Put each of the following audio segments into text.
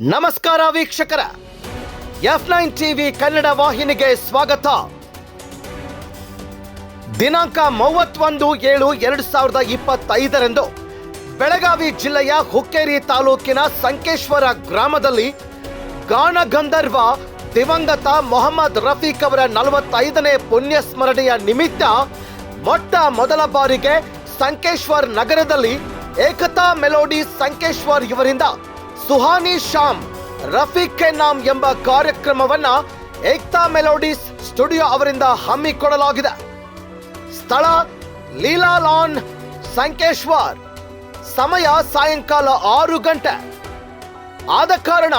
ನಮಸ್ಕಾರ ವೀಕ್ಷಕರ. F nine TV Kannada ವಾಹಿನಿಗೆ ಸ್ವಾಗತ. ದಿನಾಂಕ ಮೂವತ್ತೊಂದು ಏಳು ಎರಡು ಸಾವಿರದ ಇಪ್ಪತ್ತೈದರಂದು ಬೆಳಗಾವಿ ಜಿಲ್ಲೆಯ ಹುಕ್ಕೇರಿ ತಾಲೂಕಿನ ಸಂಕೇಶ್ವರ ಗ್ರಾಮದಲ್ಲಿ ಗಾನಗಂಧರ್ವ ದಿವಂಗತ ಮೊಹಮ್ಮದ್ ರಫೀಕ್ ಅವರ ನಲವತ್ತೈದನೇ ಪುಣ್ಯ ಸ್ಮರಣೆಯ ನಿಮಿತ್ತ ಮೊಟ್ಟ ಮೊದಲ ಬಾರಿಗೆ ಸಂಕೇಶ್ವರ್ ನಗರದಲ್ಲಿ ಏಕತಾ ಮೆಲೋಡಿ ಸಂಕೇಶ್ವರ್ ಇವರಿಂದ ಸುಹಾನಿ ಶಾಮ್ ರಫೀಕ್ ಕೆ ನಾಮ್ ಎಂಬ ಕಾರ್ಯಕ್ರಮವನ್ನ ಏಕ್ತಾ ಮೆಲೋಡಿಸ್ ಸ್ಟುಡಿಯೋ ಅವರಿಂದ ಹಮ್ಮಿಕೊಳ್ಳಲಾಗಿದೆ. ಸ್ಥಳ ಲೀಲಾ ಲಾನ್ ಸಂಕೇಶ್ವರ್. ಸಮಯ ಸಾಯಂಕಾಲ ಆರು ಗಂಟೆ. ಆದ ಕಾರಣ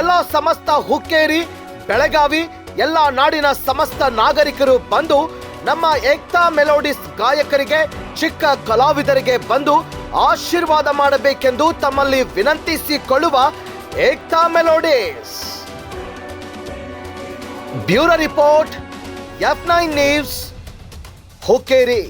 ಎಲ್ಲ ಸಮಸ್ತ ಹುಕ್ಕೇರಿ, ಬೆಳಗಾವಿ, ಎಲ್ಲ ನಾಡಿನ ಸಮಸ್ತ ನಾಗರಿಕರು ಬಂದು ನಮ್ಮ ಏಕ್ತಾ ಮೆಲೋಡಿಸ್ ಗಾಯಕರಿಗೆ, ಚಿಕ್ಕ ಕಲಾವಿದರಿಗೆ ಬಂದು ಆಶೀರ್ವಾದ ಮಾಡಬೇಕೆಂದು ತಮ್ಮಲ್ಲಿ ವಿನಂತಿಸಿಕೊಳ್ಳುವ Ekta melodies. Bureau report F nine news Hukkeri.